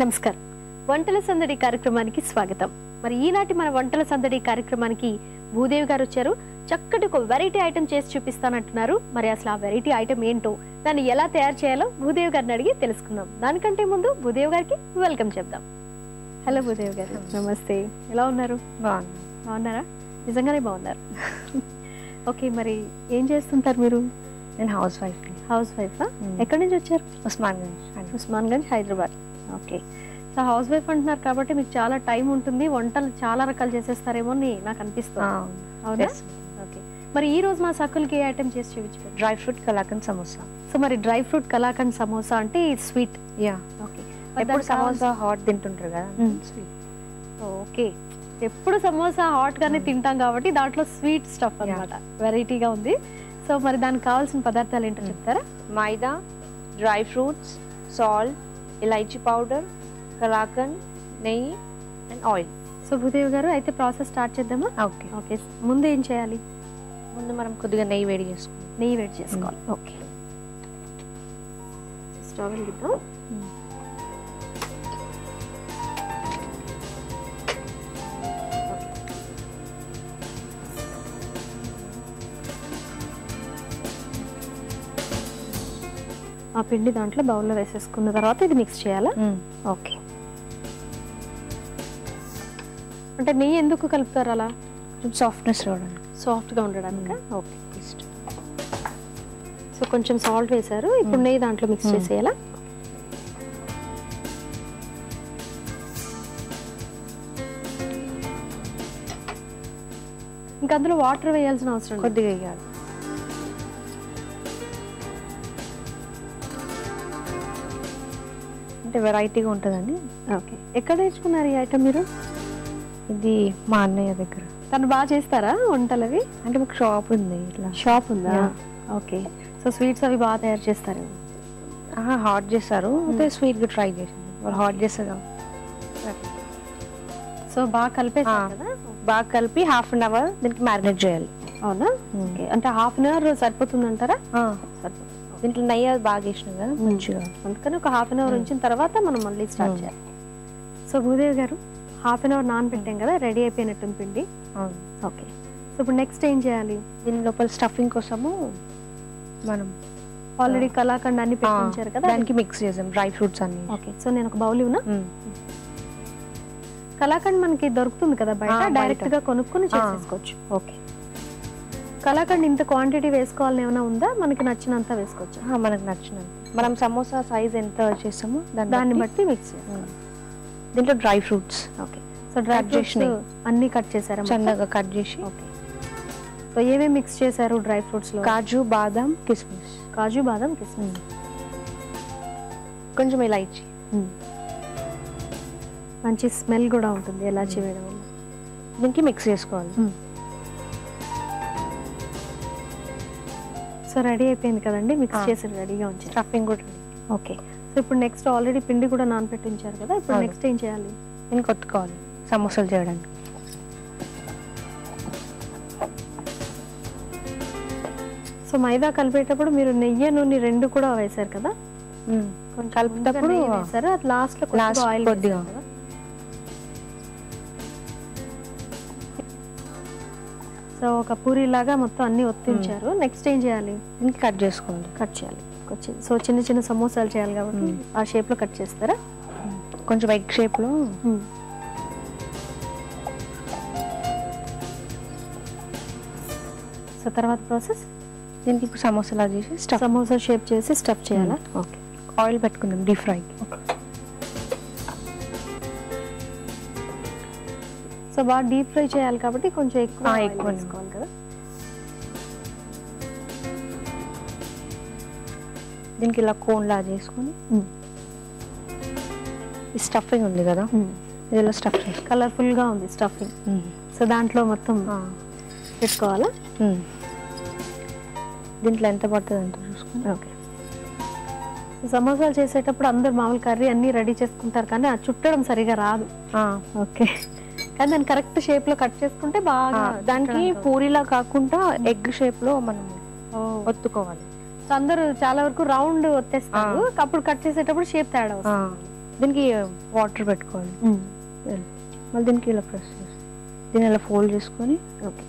నమస్కారం. వంటల సందడి కార్యక్రమానికి స్వాగతం. మరి ఈనాటి మన వంటల సందడి కార్యక్రమానికి భూదేవి గారు వచ్చారు. చక్కటి ఒక వెరైటీ ఐటమ్ చేసి చూపిస్తానంటున్నారు. మరి అసలు ఆ వెరైటీ ఐటమ్ ఏంటో దాన్ని ఎలా తయారు చేయాలో భూదేవి గారిని అడిగి తెలుసుకుందాం. దానికంటే ముందు భూదేవి గారికి వెల్కమ్ చెప్దాం. హలో భూదేవి గారు. నమస్తే. ఎలా ఉన్నారు? బాగున్నారా? నిజంగానే బాగున్నారు. ఓకే మరి ఏం చేస్తుంటారు మీరు? నేను హౌస్ వైఫ్ హౌస్ వైఫా? ఎక్కడి నుంచి వచ్చారు? Osmangunj Osmangunj Hyderabad. Okay. So housewife అంటున్నారు కాబట్టి మీకు చాలా టైం ఉంటుంది వంటలు చాలా రకాలు చేసేస్తారేమో అని నాకు అనిపిస్తుంది. అవునా. ఓకే. మరి ఈ రోజు మా సక్కులకి ఏ ఐటమ్ చేసి చూపించారు dry fruit kalakand samosa. So మరి డ్రై ఫ్రూట్ కలాకండ్ సమోసా అంటే స్వీట్? Yeah okay. ఎప్పుడు సమోసా హాట్ తింటుంటారు కదా. స్వీట్. ఓకే. ఎప్పుడు సమోసా హాట్ గానే తింటాం కాబట్టి దాంట్లో స్వీట్ స్టఫ్ అన్నమాట. వెరైటీగా ఉంది. సో మరి దానికి కావాల్సిన పదార్థాలు ఏంటో చెప్తారా? Maida dry fruits salt elaichi powder kalakand నెయ్యి and oil. So Bhudevi garu అయితే ప్రాసెస్ స్టార్ట్ చేద్దామా? ఓకే. ఓకే ముందు ఏం చేయాలి? ముందు మనం కొద్దిగా నెయ్యి వేడి చేసుకుంటాం నెయ్యి వేడి చేసుకోవాలి. ఓకే. స్టవ్ వెలిగిద్దాం. ఆ పిండి దాంట్లో బౌల్లో వేసేసుకున్న తర్వాత ఇది మిక్స్ చేయాలా? ఓకే. అంటే నెయ్యి ఎందుకు కలుపుతారు అలా? కొంచెం సాఫ్ట్నెస్ రావడానికి. సాఫ్ట్గా ఉండడానికి? ఓకే. సో కొంచెం సాల్ట్ వేశారు. ఇప్పుడు నెయ్యి దాంట్లో మిక్స్. చేసేయాలా? ఇంకా అందులో వాటర్ వేయాల్సిన అవసరం కొద్దిగా వేయాలి. అంటే వెరైటీగా ఉంటుందండి. ఓకే. ఎక్కడ నేర్చుకున్నారు ఈ ఐటమ్ మీరు? ఇది మా అన్నయ్య దగ్గర. తను బాగా చేస్తారా వంటలు అవి? అంటే మాకు షాప్ ఉంది ఇట్లా. షాప్ ఉందా. ఓకే. సో స్వీట్స్ అవి బాగా తయారు చేస్తారు. హాట్ చేస్తారు. అయితే స్వీట్గా ట్రై చేసింది వాళ్ళు హాట్ చేస్తారు. సో బాగా కలిపేస్తారు Ah. కదా? బాగా కలిపి హాఫ్ అన్ అవర్ దీనికి మ్యారినేట్ చేయాలి. అవునా? ఓకే. అంటే హాఫ్ అన్ అవర్ సరిపోతుందంటారా? సరిపోతుంది. దీంట్లో నెయ్యి బాగా వేసినాం కదా మంచిగా అందుకని ఒక హాఫ్ అన్ అవర్. ఉంచిన తర్వాత మనం మళ్ళీ స్టార్ట్. చేయాలి సో భూదేవి గారు హాఫ్ అన్ అవర్ నానబెట్టాం కదా రెడీ అయిపోయినట్టుంది పిండి. ఓకే సో ఇప్పుడు నెక్స్ట్ ఏం చేయాలి దీని లోపల స్టఫింగ్ కోసము మనం ఆల్రెడీ కలాకండ్ అన్ని పెట్టించారు కదా దానికి మిక్స్ చేసాం డ్రై ఫ్రూట్స్ అన్ని ఓకే సో నేను ఒక బౌల్ ఇవ్వనా. కలాకండ్ మనకి దొరుకుతుంది కదా బయట. డైరెక్ట్గా కొనుక్కొని ఆ. చేసేసుకోవచ్చు ఓకే కలాకండ్ ఇంత క్వాంటిటీ వేసుకోవాలని ఏమైనా ఉందా? మనకి నచ్చినంత వేసుకోవచ్చు. మనకు నచ్చినంత. మనం సమోసా సైజ్ ఎంత చేస్తామో దాన్ని బట్టి. మిక్స్. దీంట్లో dry fruits okay. So dry fruits. అన్ని కట్ చేశారా? సన్నగా కట్ చేసి. ఓకే. సో ఏమేమి మిక్స్ చేశారు డ్రై ఫ్రూట్స్లో కాజు బాదం కిస్మిస్. కాజు బాదం కిస్మిస్. కొంచెం ఇలాచి మంచి స్మెల్ కూడా ఉంటుంది ఎలాచి వేయడం వల్ల. దీనికి మిక్స్ చేసుకోవాలి. సో రెడీ అయిపోయింది కదండి మిక్స్. చేసి రెడీగా ఉంచారు స్టఫింగ్ కూడా ఓకే. సో ఇప్పుడు నెక్స్ట్ ఆల్రెడీ పిండి కూడా నానపెట్టి ఉంచారు కదా ఇప్పుడు. నెక్స్ట్ ఏం చేయాలి? దీన్ని కొట్టుకోవాలి సమోసాలు చేయడానికి. సో మైదా కలిపేటప్పుడు మీరు నెయ్యి నూనె రెండు కూడా వేశారు కదా? కొంచెం కలుపుతప్పుడు వేశారు? అది లాస్ట్లో కొద్దిగా ఆయిల్ కొద్దిగా. సో ఒక పూరి లాగా మొత్తం అన్ని ఒత్తి మ్మ్. ఉంచారు నెక్స్ట్ ఏం చేయాలి? దీనికి కట్ చేసుకోవాలి. కట్ చేయాలి. సో చిన్న చిన్న సమోసాలు చేయాలి కాబట్టి మ్మ్. ఆ షేప్లో కట్ చేస్తారా? కొంచెం ఎగ్ షేప్లో. సో తర్వాత ప్రాసెస్ దీనికి సమోసాలా చేసి సమోసా షేప్ చేసి స్టఫ్ చేయాలా? ఓకే ఆయిల్ పెట్టుకుందాం డీప్ ఫ్రై సో బాగా డీప్ ఫ్రై చేయాలి కాబట్టి కొంచెం ఎక్కువ ఎక్కువ వేసుకోవాలి కదా. దీనికి ఇలా కోన్ లా చేసుకొని ఈ స్టఫింగ్ ఉంది కదా? ఇదిలో స్టఫ్ చేసుకో కలర్ఫుల్గా ఉంది స్టఫింగ్ సో దాంట్లో మొత్తం పెట్టుకోవాలా? దీంట్లో ఎంత పడుతుంది అంత చూసుకొని? ఓకే. సమోసాలు చేసేటప్పుడు అందరు మామూలు కర్రీ అన్ని రెడీ చేసుకుంటారు కానీ ఆ చుట్టడం సరిగా రాదు. ఓకే. కానీ దాన్ని కరెక్ట్ షేప్లో కట్ చేసుకుంటే బాగా దానికి పూరిలా కాకుండా ఎగ్ షేప్లో మనం. ఒత్తుకోవాలి. సో అందరూ చాలా వరకు రౌండ్ వచ్చేస్తారు అప్పుడు కట్ చేసేటప్పుడు షేప్ తేడా వస్తుంది. దీనికి వాటర్ పెట్టుకోవాలి. మళ్ళీ దీనికి ఇలా ప్రెస్ చేసి దీన్ని ఇలా ఫోల్డ్ చేసుకొని ఓకే.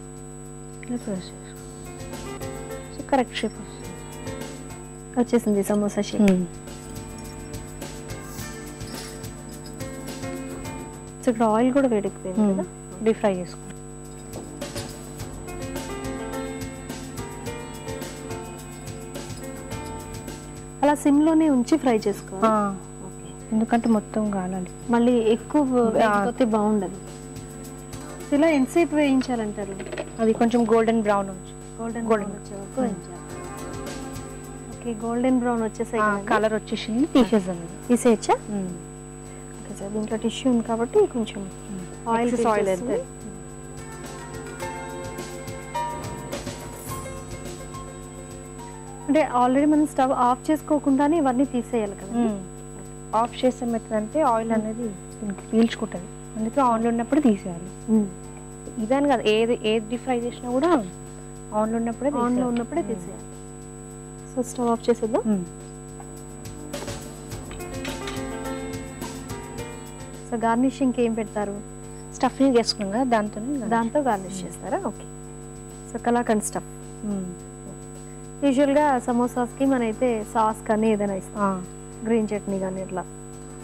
ఇలా ప్రెస్ చేసుకో సో కరెక్ట్ షేప్ వస్తుంది. వచ్చేసింది సమోసా షేప్ సో ఇక్కడ ఆయిల్ కూడా వేడెక్కిపోయింది కదా? డీప్ ఫ్రై చేసుకో. అలా సిమ్లోనే ఉంచి ఫ్రై చేసుకోవాలి ఎందుకంటే మొత్తం కాలాలి మళ్ళీ ఎక్కువ వేయకపోతే బాగుండదు. ఇలా ఎంతసేపు వేయించాలంటారు? అది కొంచెం గోల్డెన్ బ్రౌన్ వచ్చి గోల్డెన్. బ్రౌన్ వచ్చే వరకు వేయించాలి. ఓకే గోల్డెన్ బ్రౌన్ వచ్చేసాయి కదండి. కలర్ వచ్చేసింది తీసేద్దాం తీసేయచ్చా? ఓకే సార్ దీంట్లో టిష్యూ ఉంది కాబట్టి కొంచెం ఆయిల్ పీల్చేస్తుంది. ఎంత? అంటే ఆల్రెడీ మనం స్టవ్ ఆఫ్ చేసుకోకుండానే ఇవన్నీ తీసేయాలి కదా ఆఫ్ చేస్తే అంటే ఆయిల్ అనేది పీల్చుకుంటుంది అందుకే ఆన్లో ఉన్నప్పుడు తీసేయాలి ఇదని కాదు ఏది ఏది ఫ్రై చేసినా కూడా ఆన్లో ఉన్నప్పుడే ఆన్లో. ఉన్నప్పుడే. తీసేయాలి సో స్టవ్ ఆఫ్ చేసేద్దాం సో గార్నిషింగ్ ఏం పెడతారు? స్టఫింగ్ చేసుకున్నాం కదా దాంతో దాంతో గార్నిష్ చేస్తారా? ఓకే. సో కలాకండ్ స్టఫ్ యూజువల్గా సమోసాస్కి మనైతే సాస్ కానీ ఏదైనా ఇస్తాం గ్రీన్ చట్నీ కానీ ఇట్లా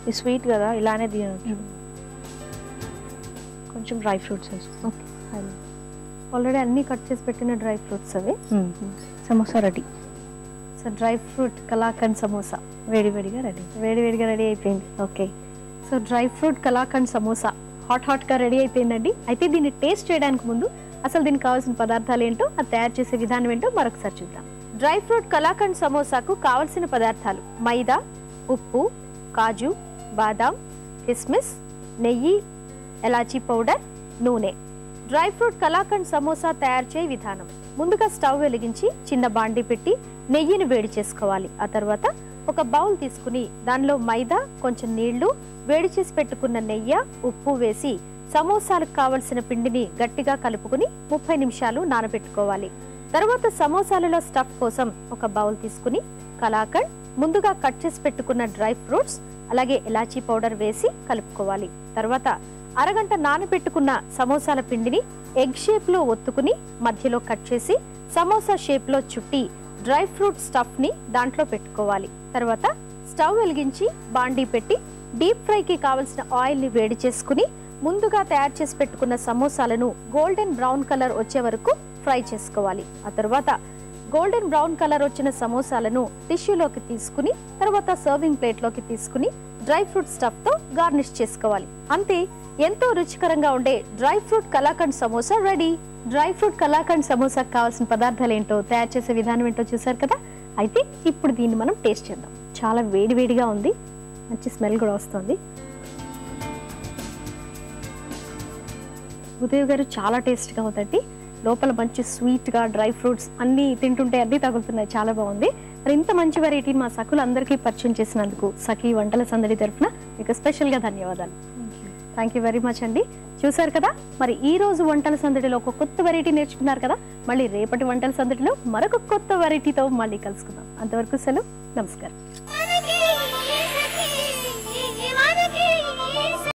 ఇది స్వీట్ కదా ఇలానే తినచ్చు. కొంచెం డ్రై ఫ్రూట్స్ ఓకే. ఆల్రెడీ అన్నీ కట్ చేసి పెట్టిన డ్రై ఫ్రూట్స్ అవి. Samosa ready. So dry fruit kalakand samosa. వేడి వేడిగా రెడీ. వేడి వేడిగా రెడీ అయిపోయింది. Okay so dry fruit kalakand samosa. Hot హాట్గా రెడీ అయిపోయిందండి. అయితే దీన్ని టేస్ట్ చేయడానికి ముందు అసలు దీనికి కావాల్సిన పదార్థాలు ఏంటో అది తయారు చేసే విధానం ఏంటో మరొకసారి చూద్దాం. డ్రై ఫ్రూట్ కలాకండ్ సమోసాకు కావలసిన పదార్థాలు మైదా ఉప్పు కాజు బాదాం కిస్మిస్ నెయ్యి ఎలాచీ పౌడర్ నూనె. డ్రై ఫ్రూట్ కలాకండ్ సమోసా తయారు చేయ విధానం. ముందుగా స్టవ్ వెలిగించి చిన్న బాండి పెట్టి నెయ్యిని వేడి చేసుకోవాలి. ఆ తర్వాత ఒక బౌల్ తీసుకుని దానిలో మైదా కొంచెం నీళ్ళు వేడి చేసి పెట్టుకున్న నెయ్యి ఉప్పు వేసి సమోసాలకు కావలసిన పిండిని గట్టిగా కలుపుకుని ముప్పై నిమిషాలు నానబెట్టుకోవాలి. తర్వాత సమోసాలలో స్టఫ్ కోసం ఒక బౌల్ తీసుకుని కలాకండ్ ముందుగా కట్ చేసి పెట్టుకున్న డ్రై ఫ్రూట్స్ అలాగే ఎలాచీ పౌడర్ వేసి కలుపుకోవాలి. తర్వాత అరగంట నానబెట్టుకున్న సమోసాల పిండిని ఎగ్ షేప్లో ఒత్తుకుని మధ్యలో కట్ చేసి సమోసా షేప్లో చుట్టి డ్రై ఫ్రూట్ స్టఫ్ని దాంట్లో పెట్టుకోవాలి. తర్వాత స్టవ్ వెలిగించి బాండీ పెట్టి డీప్ ఫ్రైకి కావలసిన ఆయిల్ని వేడి చేసుకుని ముందుగా తయారు చేసి పెట్టుకున్న సమోసాలను గోల్డెన్ బ్రౌన్ కలర్ వచ్చే వరకు ఫ్రై చేసుకోవాలి. ఆ తర్వాత గోల్డెన్ బ్రౌన్ కలర్ వచ్చిన సమోసాలను టిష్యూలోకి తీసుకుని తర్వాత సర్వింగ్ ప్లేట్లోకి తీసుకుని డ్రై ఫ్రూట్ స్టఫ్తో గార్నిష్ చేసుకోవాలి. అంతే ఎంతో రుచికరంగా ఉండే dry fruit kalakand samosa ready. Dry fruit kalakand సమోసాకు కావాల్సిన పదార్థాలు ఏంటో తయారు చేసే విధానం ఏంటో చూసారు కదా? అయితే ఇప్పుడు దీన్ని మనం టేస్ట్ చేద్దాం. చాలా వేడి వేడిగా ఉంది. మంచి స్మెల్ కూడా వస్తుంది. ఉదయ్ గారు చాలా టేస్ట్గా ఉందండి. లోపల మంచి స్వీట్గా డ్రై ఫ్రూట్స్ అన్నీ తింటుంటే అన్నీ తగులుతున్నాయి. చాలా బాగుంది. మరి ఇంత మంచి వెరైటీని మా సకులందరికీ పరిచయం చేసినందుకు సఖీ వంటల సందడి తరఫున మీకు స్పెషల్గా ధన్యవాదాలు. థ్యాంక్ యూ వెరీ మచ్ అండి. చూసారు కదా? మరి ఈ రోజు వంటల సందడిలో ఒక కొత్త వెరైటీ నేర్చుకున్నారు కదా? మళ్ళీ రేపటి వంటల సందడిలో మరొక కొత్త వెరైటీతో మళ్ళీ కలుసుకుందాం. అంతవరకు సెలవు. నమస్కారం.